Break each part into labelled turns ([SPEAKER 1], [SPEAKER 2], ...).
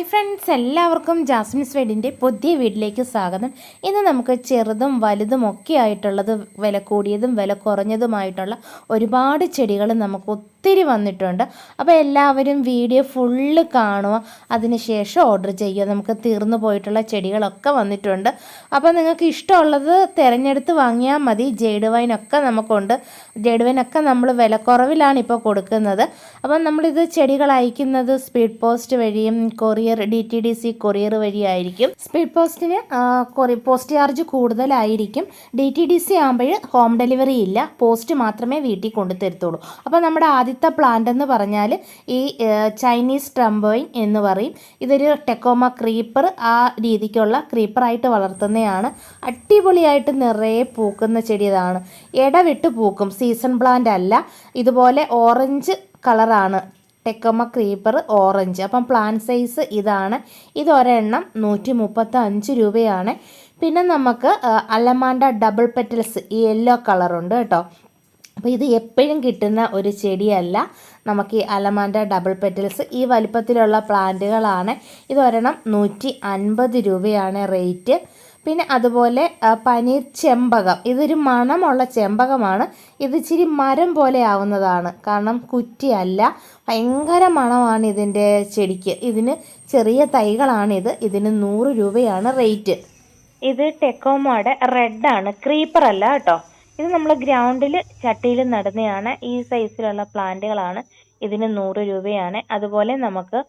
[SPEAKER 1] Hi friends എല്ലാവർക്കും Jasmine's വെഡിന്റെ പുതിയ വീട്ടിലേക്ക് സ്വാഗതം. ഇന്ന് നമുക്ക് ചെറുതും വലുതും ഒക്കെ ആയിട്ടുള്ളത് വില കൂടിയതും വില കുറഞ്ഞതുമായിട്ടുള്ള ഒരുപാട് ചെടികൾ നമുക്ക് ഒത്തിരി വന്നിട്ടുണ്ട്. അപ്പോൾ എല്ലാവരും വീഡിയോ ഫുള്ള് കാണുക. അതിനുശേഷം ഓർഡർ ചെയ്യുക. നമുക്ക് തീർന്നു പോയിട്ടുള്ള ചെടികളൊക്കെ വന്നിട്ടുണ്ട്. അപ്പോൾ നിങ്ങൾക്ക് ഇഷ്ടമുള്ളത് തിരഞ്ഞെടുത്ത് വാങ്ങിയാൽ മതി. ജെയ്ഡ് വൈനൊക്കെ നമുക്കുണ്ട്. ജെയ്ഡ് വൈനൊക്കെ നമ്മൾ വിലക്കുറവിലാണ് ഇപ്പോൾ കൊടുക്കുന്നത്. അപ്പം നമ്മളിത് ചെടികൾ അയക്കുന്നത് സ്പീഡ് പോസ്റ്റ് വഴിയും courier D T D C courier വഴിയായിരിക്കും സ്പീഡ് പോസ്റ്റിന് കൊറി പോസ്റ്റ് ചാർജ് കൂടുതലായിരിക്കും. ഡി ടി ഡി സി ആകുമ്പോൾ ഹോം ഡെലിവറി ഇല്ല. പോസ്റ്റ് മാത്രമേ വീട്ടിൽ കൊണ്ടു തരത്തുള്ളൂ അപ്പോൾ നമ്മുടെ ആദ്യത്തെ പ്ലാന്റ് എന്ന് പറഞ്ഞാൽ ഈ ചൈനീസ് ട്രംബോയിൻ എന്ന് പറയും. ഇതൊരു ടെക്കോമ ക്രീപ്പർ ആ രീതിക്കുള്ള ക്രീപ്പറായിട്ട് വളർത്തുന്നതാണ് അടിപൊളിയായിട്ട് നിറയെ പൂക്കുന്ന ചെടി ഇതാണ്. ഇടവിട്ട് പൂക്കും. സീസൺ പ്ലാന്റ് അല്ല. ഇതുപോലെ ഓറഞ്ച് കളറാണ് ടെക്കോമ ക്രീപ്പർ ഓറഞ്ച് അപ്പം പ്ലാൻ സൈസ് ഇതാണ്. ഇത് ഒരെണ്ണം നൂറ്റി മുപ്പത്തി അഞ്ച് രൂപയാണ്. പിന്നെ നമുക്ക് അലമാൻഡ ഡബിൾ പെറ്റൽസ് ഈ യെല്ലോ കളറുണ്ട് കേട്ടോ. അപ്പോൾ ഇത് എപ്പോഴും കിട്ടുന്ന ഒരു ചെടിയല്ല. നമുക്ക് ഈ അലമാന്റ ഡബിൾ പെറ്റൽസ് ഈ വലിപ്പത്തിലുള്ള പ്ലാന്റുകളാണ്. ഇത് ഒരെണ്ണം നൂറ്റി അൻപത് രൂപയാണ് റേറ്റ്. പിന്നെ അതുപോലെ പനീർ ചെമ്പകം. ഇതൊരു മണമുള്ള ചെമ്പകമാണ്. ഇത് ഇച്ചിരി മരം പോലെ ആവുന്നതാണ്. കാരണം കുറ്റിയല്ല. ഭയങ്കര മണമാണ് ഇതിന്റെ ചെടിക്ക്. ഇതിന് ചെറിയ തൈകളാണിത് ഇതിന് നൂറ് രൂപയാണ് റേറ്റ്. ഇത് ടെക്കോമോയുടെ റെഡാണ്. ക്രീപ്പർ അല്ല കേട്ടോ. ഇത് നമ്മൾ ഗ്രൗണ്ടിൽ ചട്ടിയിൽ നടുന്നതാണ് ഈ സൈസിലുള്ള പ്ലാന്റുകളാണ്. ഇതിന് നൂറ് രൂപയാണ്. അതുപോലെ നമുക്ക്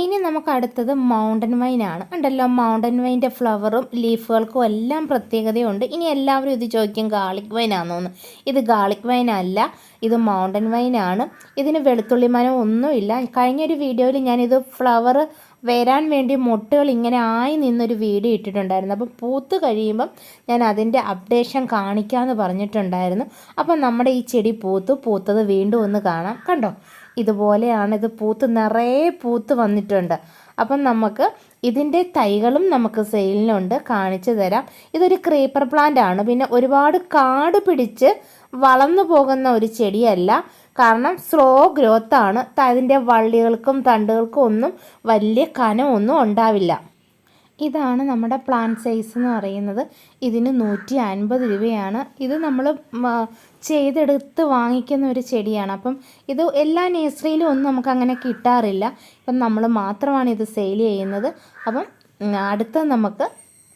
[SPEAKER 1] ഇനി നമുക്ക് അടുത്തത് മൗണ്ടൻ വൈൻ ആണ്. ഉണ്ടല്ലോ മൗണ്ടൻ വൈന്റെ ഫ്ലവറും ലീഫുകൾക്കും എല്ലാം പ്രത്യേകതയുണ്ട്. ഇനി എല്ലാവരും ഇത് ചോദിക്കും ഗാർലിക് വൈൻ ആണോന്ന് ഇത് ഗാർലിക് വൈൻ അല്ല ഇത് മൗണ്ടൻ വൈൻ ആണ്. ഇതിന് വെളുത്തുള്ളി മരം ഒന്നുമില്ല. കഴിഞ്ഞൊരു വീഡിയോയിൽ ഞാനിത് ഫ്ലവർ വരാൻ വേണ്ടി മുട്ടുകൾ ഇങ്ങനെ ആയി നിന്നൊരു വീഡിയോ ഇട്ടിട്ടുണ്ടായിരുന്നു. അപ്പം പൂത്ത് കഴിയുമ്പം ഞാൻ അതിന്റെ അപ്ഡേഷൻ കാണിക്കാമെന്ന് പറഞ്ഞിട്ടുണ്ടായിരുന്നു. അപ്പം നമ്മുടെ ഈ ചെടി പൂത്തു. പൂത്തത് വീണ്ടും ഒന്ന് കാണാം. കണ്ടോ? ഇതുപോലെയാണ് ഇത് പൂത്ത്. നിറയെ പൂത്ത് വന്നിട്ടുണ്ട്. അപ്പം നമുക്ക് ഇതിന്റെ തൈകളും നമുക്ക് സെയിലിനുണ്ട്. കാണിച്ചു തരാം. ഇതൊരു ക്രീപ്പർ പ്ലാന്റ് ആണ്. പിന്നെ ഒരുപാട് കാട് പിടിച്ച് വളർന്നു പോകുന്ന ഒരു ചെടിയല്ല. കാരണം സ്ലോ ഗ്രോത്ത് ആണ്. അതിന്റെ വള്ളികൾക്കും തണ്ടുകൾക്കും ഒന്നും വലിയ കനമൊന്നും ഉണ്ടാവില്ല. ഇതാണ് നമ്മുടെ പ്ലാൻ സൈസ് എന്ന് പറയുന്നത്. ഇതിന് നൂറ്റി അൻപത് രൂപയാണ്. ഇത് നമ്മൾ ചെയ്തെടുത്ത് വാങ്ങിക്കുന്ന ഒരു ചെടിയാണ്. അപ്പം ഇത് എല്ലാ നേഴ്സറിയിലും ഒന്നും നമുക്ക് അങ്ങനെ കിട്ടാറില്ല. ഇപ്പം നമ്മൾ മാത്രമാണ് ഇത് സെയിൽ ചെയ്യുന്നത്. അപ്പം അടുത്ത നമുക്ക്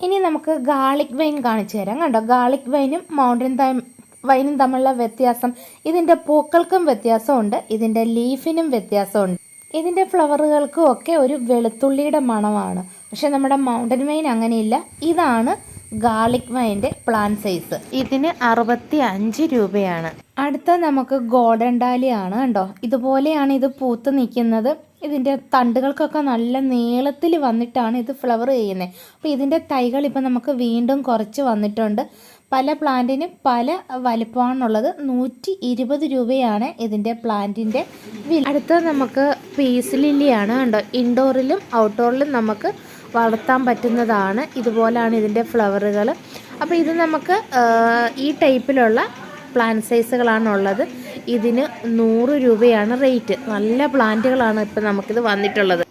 [SPEAKER 1] ഇനി നമുക്ക് ഗാർലിക് വൈൻ കാണിച്ചു തരാം. കണ്ടോ? ഗാർലിക് വൈനും മൗണ്ടൻ തൈം വൈനും തമ്മിലുള്ള വ്യത്യാസം ഇതിന്റെ പൂക്കൾക്കും വ്യത്യാസമുണ്ട് ഇതിന്റെ ലീഫിനും വ്യത്യാസമുണ്ട്. ഇതിന്റെ ഫ്ലവറുകൾക്കും ഒക്കെ ഒരു വെളുത്തുള്ളിയുടെ മണമാണ്. പക്ഷെ നമ്മുടെ മൗണ്ടൻ വൈൻ അങ്ങനെയില്ല. ഇതാണ് ഗാർലിക് വൈന്റെ പ്ലാൻ സൈസ്. ഇതിന് അറുപത്തി അഞ്ച് രൂപയാണ്. അടുത്ത നമുക്ക് ഗോൾഡൻ ഡാലിയാണ് കണ്ടോ? ഇതുപോലെയാണ് ഇത് പൂത്ത് നിൽക്കുന്നത്. ഇതിന്റെ തണ്ടുകൾക്കൊക്കെ നല്ല നീളത്തിൽ വന്നിട്ടാണ് ഇത് ഫ്ലവർ ചെയ്യുന്നത്. അപ്പോൾ ഇതിന്റെ തൈകൾ ഇപ്പം നമുക്ക് വീണ്ടും കുറച്ച് വന്നിട്ടുണ്ട്. പല പ്ലാന്റിനും പല വലിപ്പമാണുള്ളത്. നൂറ്റി ഇരുപത് രൂപയാണ് ഇതിന്റെ പ്ലാന്റിന്റെ വില. അടുത്ത നമുക്ക് പീസ് ലില്ലിയാണ് കണ്ടോ. ഇൻഡോറിലും ഔട്ട്ഡോറിലും നമുക്ക് വളർത്താൻ പറ്റുന്നതാണ്. ഇതുപോലാണ് ഇതിന്റെ ഫ്ലവറുകൾ അപ്പോൾ ഇത് നമുക്ക് ഈ ടൈപ്പിലുള്ള പ്ലാന്റ് സൈസുകളാണുള്ളത്. ഇതിന് നൂറ് രൂപയാണ് റേറ്റ്. നല്ല പ്ലാന്റുകളാണ് ഇപ്പം നമുക്കിത് വന്നിട്ടുള്ളത്.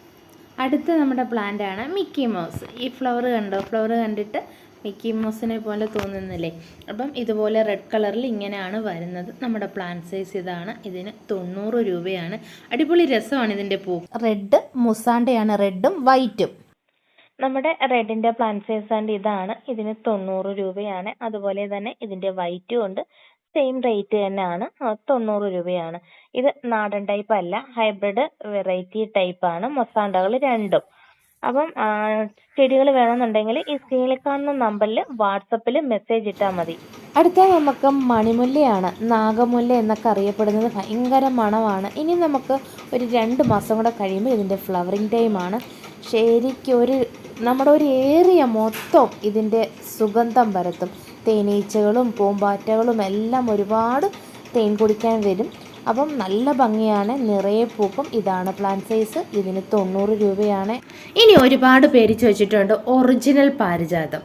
[SPEAKER 1] അടുത്ത നമ്മുടെ പ്ലാന്റ് ആണ് മിക്കി മൗസ്. ഈ ഫ്ലവർ കണ്ടോ? ഫ്ലവർ കണ്ടിട്ട് മിക്കി മൗസിനെ പോലെ തോന്നുന്നില്ലേ? അപ്പം ഇതുപോലെ റെഡ് കളറിൽ ഇങ്ങനെയാണ് വരുന്നത്. നമ്മുടെ പ്ലാന്റ് സൈസ് ഇതാണ്. ഇതിന് തൊണ്ണൂറ് രൂപയാണ്. അടിപൊളി രസമാണ് ഇതിന്റെ പൂ. റെഡ് മുസാണ്ടയാണ് റെഡും വൈറ്റും നമ്മുടെ റെഡിന്റെ പ്ലാന്റ് സൈസ് ആൻഡ് ഇതാണ്. ഇതിന് തൊണ്ണൂറ് രൂപയാണ്. അതുപോലെ തന്നെ ഇതിന്റെ വൈറ്റും ഉണ്ട്. സെയിം റേറ്റ് തന്നെയാണ്. തൊണ്ണൂറ് രൂപയാണ്. ഇത് നാടൻ ടൈപ്പ് അല്ല. ഹൈബ്രിഡ് വെറൈറ്റി ടൈപ്പാണ് മൊസാണ്ടകൾ രണ്ടും. അപ്പം ചെടികൾ വേണമെന്നുണ്ടെങ്കിൽ ഈ സ്ക്രീനിൽ കാണുന്ന നമ്പറിൽ വാട്സപ്പിൽ മെസ്സേജ് ഇട്ടാൽ മതി. അടുത്ത നമുക്ക് മണിമുല്ലയാണ്. നാഗമുല്ല എന്നൊക്കെ അറിയപ്പെടുന്നത് ഭയങ്കര മണമാണ്. ഇനി നമുക്ക് ഒരു രണ്ട് മാസം കൂടെ കഴിയുമ്പോൾ ഇതിന്റെ ഫ്ലവറിങ് ടൈമാണ് ശരിക്കും ഒരു നമ്മുടെ ഒരു ഏറിയ മൊത്തം ഇതിന്റെ സുഗന്ധം പരത്തും. തേനീച്ചകളും പൂമ്പാറ്റകളും എല്ലാം ഒരുപാട് തേൻ കുടിക്കാൻ വരും. അപ്പം നല്ല ഭംഗിയാണ്. നിറയെ പൂക്കും. ഇതാണ് പ്ലാൻ സൈസ് ഇതിന് തൊണ്ണൂറ് രൂപയാണ്. ഇനി ഒരുപാട് പേര് ചോദിച്ചിട്ടുണ്ട്. ഒറിജിനൽ പാരിജാതം.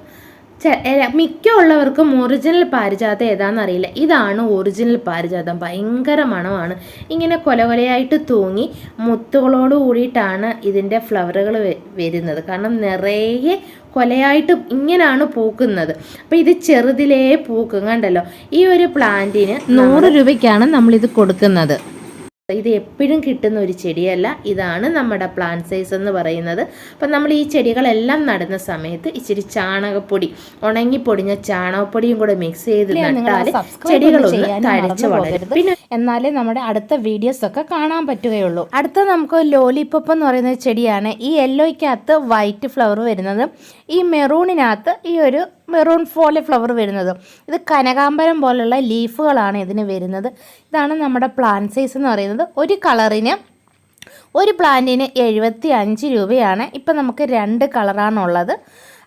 [SPEAKER 1] മിക്ക ഉള്ളവർക്കും ഒറിജിനൽ പാരിജാതം ഏതാണെന്ന് അറിയില്ല ഇതാണ് ഒറിജിനൽ പാരിജാതം. ഭയങ്കര മണമാണ്. ഇങ്ങനെ കൊല കൊലയായിട്ട് തൂങ്ങി മുത്തുകളോട് കൂടിയിട്ടാണ് ഇതിന്റെ ഫ്ലവറുകൾ വരുന്നത്. കാരണം നിറയെ കൊലയായിട്ട് ഇങ്ങനെയാണ് പൂക്കുന്നത്. അപ്പോൾ ഇത് ചെറുതിലേ പൂക്കും. കണ്ടല്ലോ? ഈ ഒരു പ്ലാന്റിന് നൂറ് രൂപയ്ക്കാണ് നമ്മളിത് കൊടുക്കുന്നത്. ഇത് എപ്പോഴും കിട്ടുന്ന ഒരു ചെടിയല്ല. ഇതാണ് നമ്മുടെ പ്ലാന്റ് സൈസ് എന്ന് പറയുന്നത്. അപ്പം നമ്മൾ ഈ ചെടികളെല്ലാം നടുന്ന സമയത്ത് ഇച്ചിരി ചാണകപ്പൊടി ഉണങ്ങി പൊടിഞ്ഞ ചാണകപ്പൊടിയും കൂടെ മിക്സ് ചെയ്ത് നട്ടാൽ ചെടികളൊന്ന് തഴച്ച് വളരും. പിന്നെ
[SPEAKER 2] എന്നാലേ നമ്മുടെ അടുത്ത വീഡിയോസ് ഒക്കെ കാണാൻ പറ്റുകയുള്ളൂ.
[SPEAKER 1] അടുത്ത നമുക്ക് ലോലിപ്പോപ്പ് എന്ന് പറയുന്ന ചെടിയാണ്. ഈ യെല്ലോയ്ക്കകത്ത് വൈറ്റ് ഫ്ലവർ വരുന്നത്. ഈ മെറൂണിനകത്ത് ഈ ഒരു മെറൂൺ പോലെ ഫ്ലവർ വരുന്നത്. ഇത് കനകാമ്പരം പോലുള്ള ലീഫുകളാണ് ഇതിന് വരുന്നത്. ഇതാണ് നമ്മുടെ പ്ലാന്റ് സൈസ് എന്ന് പറയുന്നത്. ഒരു കളറിന് ഒരു പ്ലാന്റിന് എഴുപത്തി അഞ്ച് രൂപയാണ്. ഇപ്പം നമുക്ക് രണ്ട് കളറാണുള്ളത്.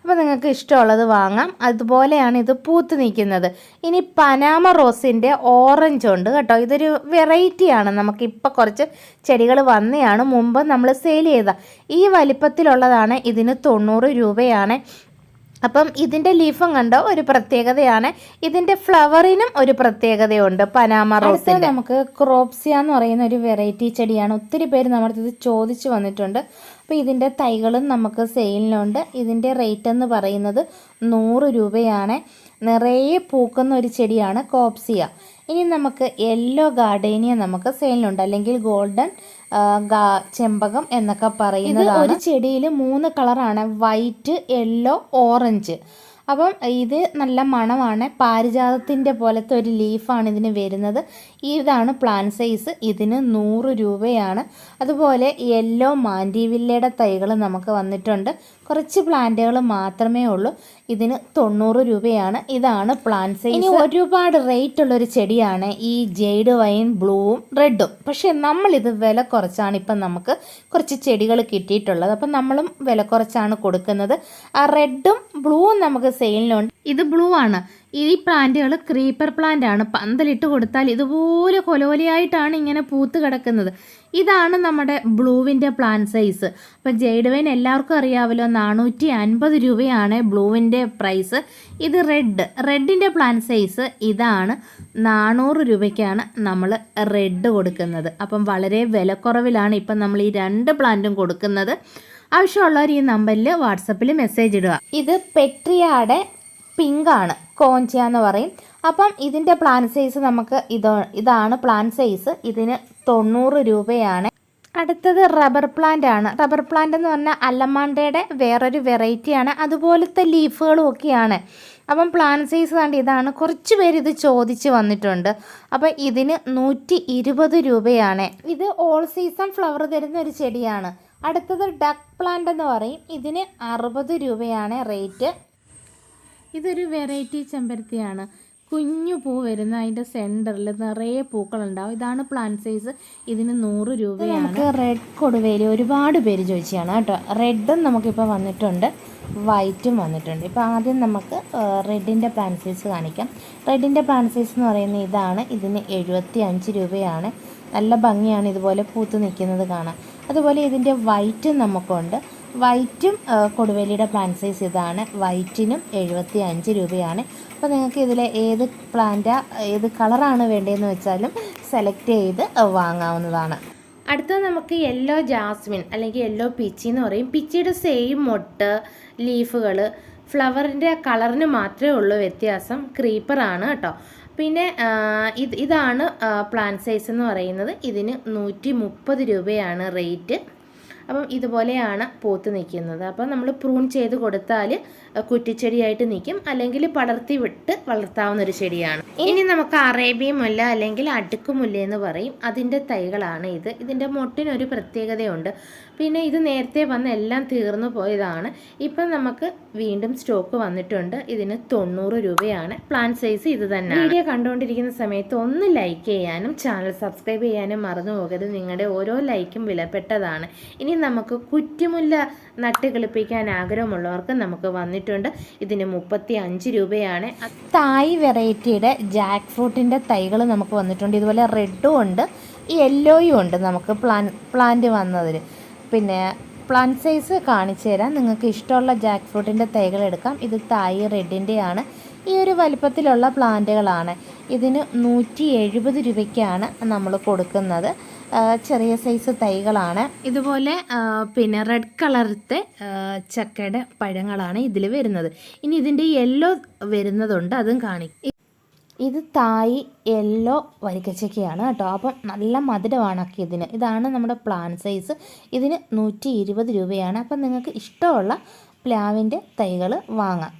[SPEAKER 1] അപ്പോൾ നിങ്ങൾക്ക് ഇഷ്ടമുള്ളത് വാങ്ങാം. അതുപോലെയാണ് ഇത് പൂത്ത് നിൽക്കുന്നത്. ഇനി പനാമ റോസിന്റെ ഓറഞ്ച് ഉണ്ട് കേട്ടോ. ഇതൊരു വെറൈറ്റിയാണ്. നമുക്കിപ്പോൾ കുറച്ച് ചെടികൾ വന്നെയാണ് മുമ്പ് നമ്മൾ സെയിൽ ചെയ്ത ഈ വലിപ്പത്തിലുള്ളതാണ് ഇതിന് തൊണ്ണൂറ് രൂപയാണ്. അപ്പം ഇതിന്റെ ലീഫും കണ്ടോ? ഒരു പ്രത്യേകതയാണ്. ഇതിന്റെ ഫ്ലവറിനും ഒരു പ്രത്യേകതയുണ്ട്. പനാമ റോസ്
[SPEAKER 2] നമുക്ക് ക്രോപ്സിയ എന്ന് പറയുന്ന ഒരു വെറൈറ്റി ചെടിയാണ്. ഒത്തിരി പേര് നമ്മുടെ ഇത് ചോദിച്ചു വന്നിട്ടുണ്ട്. അപ്പോൾ ഇതിന്റെ തൈകളും നമുക്ക് സെയിലിനുണ്ട്. ഇതിന്റെ റേറ്റ് എന്ന് പറയുന്നത് നൂറ് രൂപയാണ്. നിറയെ പൂക്കുന്ന ഒരു ചെടിയാണ് കോപ്സിയ ഇനി നമുക്ക് യെല്ലോ ഗാർഡേനിയ നമുക്ക് സെയിലിനുണ്ട്. അല്ലെങ്കിൽ ഗോൾഡൻ ചെമ്പകം എന്നൊക്കെ പറയുന്നത്
[SPEAKER 1] ഒരു ചെടിയിൽ മൂന്ന് കളറാണ്. White yellow orange. അപ്പം ഇത് നല്ല മണമാണ്. പാരിജാതത്തിന്റെ പോലത്തെ ഒരു ലീഫാണ് ഇതിന് വരുന്നത്. ഇതാണ് പ്ലാൻ സൈസ്. ഇതിന് നൂറ് രൂപയാണ്. അതുപോലെ യെല്ലോ മാൻഡിവില്ലയുടെ തൈകൾ നമുക്ക് വന്നിട്ടുണ്ട്. കുറച്ച് പ്ലാന്റുകൾ മാത്രമേ ഉള്ളൂ. ഇതിന് തൊണ്ണൂറ് രൂപയാണ്. ഇതാണ് പ്ലാന്റ്സ് ഇനി ഒരുപാട് റേറ്റ് ഉള്ളൊരു ചെടിയാണ് ഈ ജെയ്ഡ് വൈൻ ബ്ലൂവും റെഡും പക്ഷേ നമ്മളിത് വില കുറച്ചാണ് ഇപ്പം നമുക്ക് കുറച്ച് ചെടികൾ കിട്ടിയിട്ടുള്ളത്. അപ്പം നമ്മളും വില കുറച്ചാണ് കൊടുക്കുന്നത്. ആ റെഡും ബ്ലൂവും നമുക്ക് സെയിലിനുണ്ട് ഇത് ബ്ലൂ ആണ്. ഈ പ്ലാന്റുകൾ ക്രീപ്പർ പ്ലാന്റ് ആണ്. പന്തലിട്ട് കൊടുത്താൽ ഇതുപോലെ കൊലോലിയായിട്ടാണ് ഇങ്ങനെ പൂത്ത് കിടക്കുന്നത്. ഇതാണ് നമ്മുടെ ബ്ലൂവിന്റെ പ്ലാൻ സൈസ് അപ്പം ജെയ്ഡ്വൈൻ എല്ലാവർക്കും അറിയാമല്ലോ നാനൂറ്റി അൻപത് രൂപയാണ് ബ്ലൂവിന്റെ പ്രൈസ് ഇത് റെഡ് റെഡിന്റെ പ്ലാൻ സൈസ് ഇതാണ്. നാനൂറ് രൂപയ്ക്കാണ് നമ്മൾ റെഡ് കൊടുക്കുന്നത്. അപ്പം വളരെ വിലക്കുറവിലാണ് ഇപ്പം നമ്മൾ ഈ രണ്ട് പ്ലാന്റും കൊടുക്കുന്നത്. ആവശ്യമുള്ളവർ ഈ നമ്പറിൽ വാട്സപ്പിൽ മെസ്സേജ് ഇടുക. ഇത് പെട്രിയാടെ പിങ്കാണ് കോഞ്ചിയ എന്ന് പറയും. അപ്പം ഇതിന്റെ പ്ലാൻ സൈസ് നമുക്ക് ഇതോ ഇതാണ് പ്ലാൻ സൈസ് ഇതിന് തൊണ്ണൂറ് രൂപയാണ്. അടുത്തത് റബ്ബർ പ്ലാന്റ് ആണ്. റബ്ബർ പ്ലാന്റ് എന്ന് പറഞ്ഞാൽ അല്ലമാണ്ടയുടെ വേറൊരു വെറൈറ്റിയാണ് അതുപോലത്തെ ലീഫുകളും ഒക്കെയാണ്. അപ്പം പ്ലാൻ സൈസ് കണ്ട് ഇതാണ്. കുറച്ച് പേര് ഇത് ചോദിച്ച് വന്നിട്ടുണ്ട്. അപ്പം ഇതിന് നൂറ്റി ഇരുപത് രൂപയാണ്. ഇത് ഓൾ സീസൺ ഫ്ലവർ തരുന്ന ഒരു ചെടിയാണ്. അടുത്തത് ഡക്ക് പ്ലാന്റ് എന്ന് പറയും. ഇതിന് അറുപത് രൂപയാണ് റേറ്റ് ഇതൊരു വെറൈറ്റി ചെമ്പരത്തിയാണ്. കുഞ്ഞു പൂ വരുന്ന അതിന്റെ സെന്ററിൽ നിറയെ പൂക്കളുണ്ടാവും. ഇതാണ് പ്ലാന്റ് സൈസ്. ഇതിന് നൂറ് രൂപയാണ്. നമുക്ക് റെഡ് കൊടുവേലി ഒരുപാട് പേര് ചോദിച്ചതാണ് കേട്ടോ. റെഡും നമുക്കിപ്പോൾ വന്നിട്ടുണ്ട്. വൈറ്റും വന്നിട്ടുണ്ട്. ഇപ്പോൾ ആദ്യം നമുക്ക് റെഡിന്റെ പ്ലാന്റ് സൈസ് കാണിക്കാം. റെഡിന്റെ പ്ലാന്റ് സൈസ് എന്ന് പറയുന്നത് ഇതാണ്. ഇതിന് എഴുപത്തി അഞ്ച് രൂപയാണ്. നല്ല ഭംഗിയാണ് ഇതുപോലെ പൂത്ത് നിൽക്കുന്നത് കാണാൻ. അതുപോലെ ഇതിന്റെ വൈറ്റും നമുക്കുണ്ട്. വൈറ്റും കൊടുവേലിയുടെ പ്ലാന്റ് സൈസ് ഇതാണ്. വൈറ്റിനും എഴുപത്തി അഞ്ച് രൂപയാണ്. അപ്പോൾ നിങ്ങൾക്ക് ഇതിൽ ഏത് പ്ലാന്റാ ഏത് കളറാണ് വേണ്ടതെന്ന് വെച്ചാലും സെലക്ട് ചെയ്ത് വാങ്ങാവുന്നതാണ്. അടുത്തത് നമുക്ക് യെല്ലോ ജാസ്മിൻ അല്ലെങ്കിൽ യെല്ലോ പിച്ചി എന്ന് പറയും. പിച്ചിയുടെ സെയിം മൊട്ട് ലീഫുകൾ ഫ്ലവറിന്റെ കളറിന് മാത്രമേ ഉള്ളൂ വ്യത്യാസം. ക്രീപ്പറാണ് കേട്ടോ. പിന്നെ ഇത് ഇതാണ് പ്ലാന്റ് സൈസ് എന്ന് പറയുന്നത്. ഇതിന് നൂറ്റി മുപ്പത് രൂപയാണ് റേറ്റ് അപ്പം ഇതുപോലെയാണ് പൂത്ത് നിൽക്കുന്നത്. അപ്പം നമ്മൾ പ്രൂൺ ചെയ്ത് കൊടുത്താൽ കുറ്റിച്ചെടിയായിട്ട് നിൽക്കും. അല്ലെങ്കിൽ പടർത്തി വിട്ട് വളർത്താവുന്ന ഒരു ചെടിയാണ്. ഇനി നമുക്ക് അറേബ്യൻ മുല്ല അല്ലെങ്കിൽ അടുക്കുമുല്ല എന്ന് പറയും. അതിന്റെ തൈകളാണ് ഇത്. ഇതിന്റെ മൊട്ടിനൊരു പ്രത്യേകതയുണ്ട്. പിന്നെ ഇത് നേരത്തെ വന്ന് എല്ലാം തീർന്നു പോയതാണ്. ഇപ്പം നമുക്ക് വീണ്ടും സ്റ്റോക്ക് വന്നിട്ടുണ്ട്. ഇതിന് തൊണ്ണൂറ് രൂപയാണ്. പ്ലാൻ സൈസ് ഇത് തന്നെ വീഡിയോ കണ്ടുകൊണ്ടിരിക്കുന്ന സമയത്ത് ഒന്ന് ലൈക്ക് ചെയ്യാനും ചാനൽ സബ്സ്ക്രൈബ് ചെയ്യാനും മറന്നു പോകരുത്. നിങ്ങളുടെ ഓരോ ലൈക്കും വിലപ്പെട്ടതാണ്. ഇനി നമുക്ക് കുറ്റിമുല്ല നട്ട് കിളിപ്പിക്കാൻ ആഗ്രഹമുള്ളവർക്ക് നമുക്ക് വന്നിട്ടുണ്ട്. ഇതിന് മുപ്പത്തി അഞ്ച് രൂപയാണ്. തായ് വെറൈറ്റിയുടെ ജാക്ക് ഫ്രൂട്ടിന്റെ തൈകൾ നമുക്ക് വന്നിട്ടുണ്ട്. ഇതുപോലെ റെഡും ഉണ്ട് യെല്ലോയും ഉണ്ട് നമുക്ക് പ്ലാൻ പ്ലാന്റ് വന്നതിൽ പിന്നെ പ്ലാന്റ് സൈസ് കാണിച്ചു തരാം. നിങ്ങൾക്ക് ഇഷ്ടമുള്ള ജാക്ക് ഫ്രൂട്ടിന്റെ തൈകൾ എടുക്കാം. ഇത് തായ് റെഡിന്റെ ആണ് ഈ ഒരു വലിപ്പത്തിലുള്ള പ്ലാന്റുകളാണ്. ഇതിന് നൂറ്റി എഴുപത് രൂപയ്ക്കാണ് നമ്മൾ കൊടുക്കുന്നത്. ചെറിയ സൈസ് തൈകളാണ്.
[SPEAKER 3] ഇതുപോലെ പിന്നെ റെഡ് കളറത്തെ ചക്കയുടെ പഴങ്ങളാണ് ഇതിൽ വരുന്നത്. ഇനി ഇതിന്റെ യെല്ലോ വരുന്നതുണ്ട് അതും കാണിക്കും.
[SPEAKER 1] ഇത് തായ് യെല്ലോ വരിക്കച്ചക്കയാണ് കേട്ടോ. അപ്പം നല്ല മധുരമാണൊക്കെ ഇതിന്. ഇതാണ് നമ്മുടെ പ്ലാൻ സൈസ് ഇതിന് നൂറ്റി ഇരുപത് രൂപയാണ്. അപ്പം നിങ്ങൾക്ക് ഇഷ്ടമുള്ള പ്ലാവിന്റെ തൈകൾ വാങ്ങാം.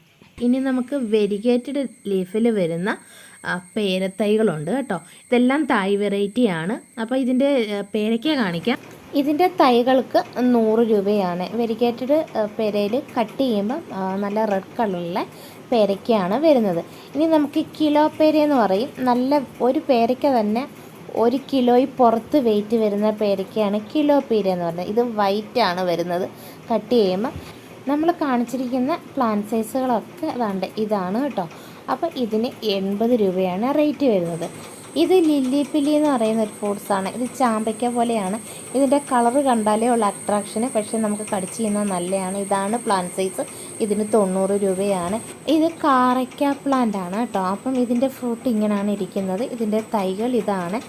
[SPEAKER 3] ഇനി നമുക്ക് വെരിഗേറ്റഡ് ലീഫിൽ വരുന്ന പേരത്തൈകളുണ്ട് കേട്ടോ. ഇതെല്ലാം തായ് വെറൈറ്റി ആണ്. അപ്പോൾ ഇതിന്റെ പേരയ്ക്ക കാണിക്കാം.
[SPEAKER 1] ഇതിന്റെ തൈകൾക്ക് നൂറ് രൂപയാണ്. വെരിക്കേറ്റഡ് പേരയിൽ കട്ട് ചെയ്യുമ്പോൾ നല്ല റെഡ് കളറിലെ പേരയ്ക്കയാണ് വരുന്നത്. ഇനി നമുക്ക് കിലോ പേരയെന്ന് പറയും. നല്ല ഒരു പേരയ്ക്ക തന്നെ ഒരു കിലോയിൽ പുറത്ത് വെയിറ്റ് വരുന്ന പേരയ്ക്കയാണ് കിലോ പേര എന്ന് പറയുന്നത് ഇത് വൈറ്റ് ആണ് വരുന്നത്. കട്ട് ചെയ്യുമ്പോൾ നമ്മൾ കാണിച്ചിരിക്കുന്ന പ്ലാൻ സൈസുകളൊക്കെ അതാണ്ട് ഇതാണ് കേട്ടോ. അപ്പോൾ ഇതിന് എൺപത് രൂപയാണ് റേറ്റ് വരുന്നത്. ഇത് ലില്ലി പില്ലി എന്ന് പറയുന്ന ഒരു ഫ്രൂട്ട്സാണ് ഇത് ചാമ്പയ്ക്ക പോലെയാണ്. ഇതിന്റെ കളറ് കണ്ടാലേ ഉള്ള അട്രാക്ഷന് പക്ഷേ നമുക്ക് കടിച്ച് ചെയ്യുന്നത് നല്ലതാണ്. ഇതാണ് പ്ലാന്റ് സൈസ് ഇതിന് തൊണ്ണൂറ് രൂപയാണ്. ഇത് കാറയ്ക്ക പ്ലാന്റ് ആണ് കേട്ടോ. അപ്പം ഇതിന്റെ ഫ്രൂട്ട് ഇങ്ങനെയാണ് ഇരിക്കുന്നത്. ഇതിന്റെ തൈകൾ ഇതാണ്.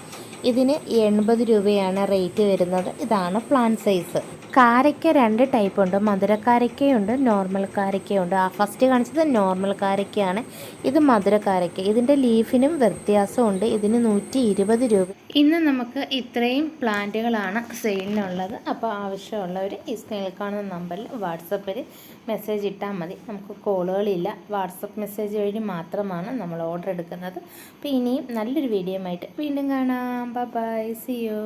[SPEAKER 1] ഇതിന് എൺപത് രൂപയാണ് റേറ്റ് വരുന്നത്. ഇതാണ് പ്ലാന്റ് സൈസ് കാരയ്ക്ക രണ്ട് ടൈപ്പ് ഉണ്ട്. മധുരക്കാരയ്ക്കയുണ്ട് നോർമൽ കാരയ്ക്കയുണ്ട്. ആ ഫസ്റ്റ് കാണിച്ചത് നോർമൽ കാരയ്ക്കയാണ്. ഇത് മധുരക്കാരയ്ക്ക ഇതിന്റെ ലീഫിനും വ്യത്യാസമുണ്ട്. ഇതിന് നൂറ്റി ഇരുപത് രൂപ.
[SPEAKER 3] ഇന്ന് നമുക്ക് ഇത്രയും പ്ലാന്റുകളാണ് സെയിലിനുള്ളത്. അപ്പോൾ ആവശ്യമുള്ളവർ ഈ സ്ക്രീനിൽ കാണുന്ന നമ്പറിൽ വാട്സപ്പിൽ മെസ്സേജ് ഇട്ടാൽ മതി. നമുക്ക് കോളുകളില്ല. വാട്സപ്പ് മെസ്സേജ് വഴി മാത്രമാണ് നമ്മൾ ഓർഡർ എടുക്കുന്നത്. അപ്പോൾ ഇനിയും നല്ലൊരു വീഡിയോ ആയിട്ട് വീണ്ടും കാണാം. By C U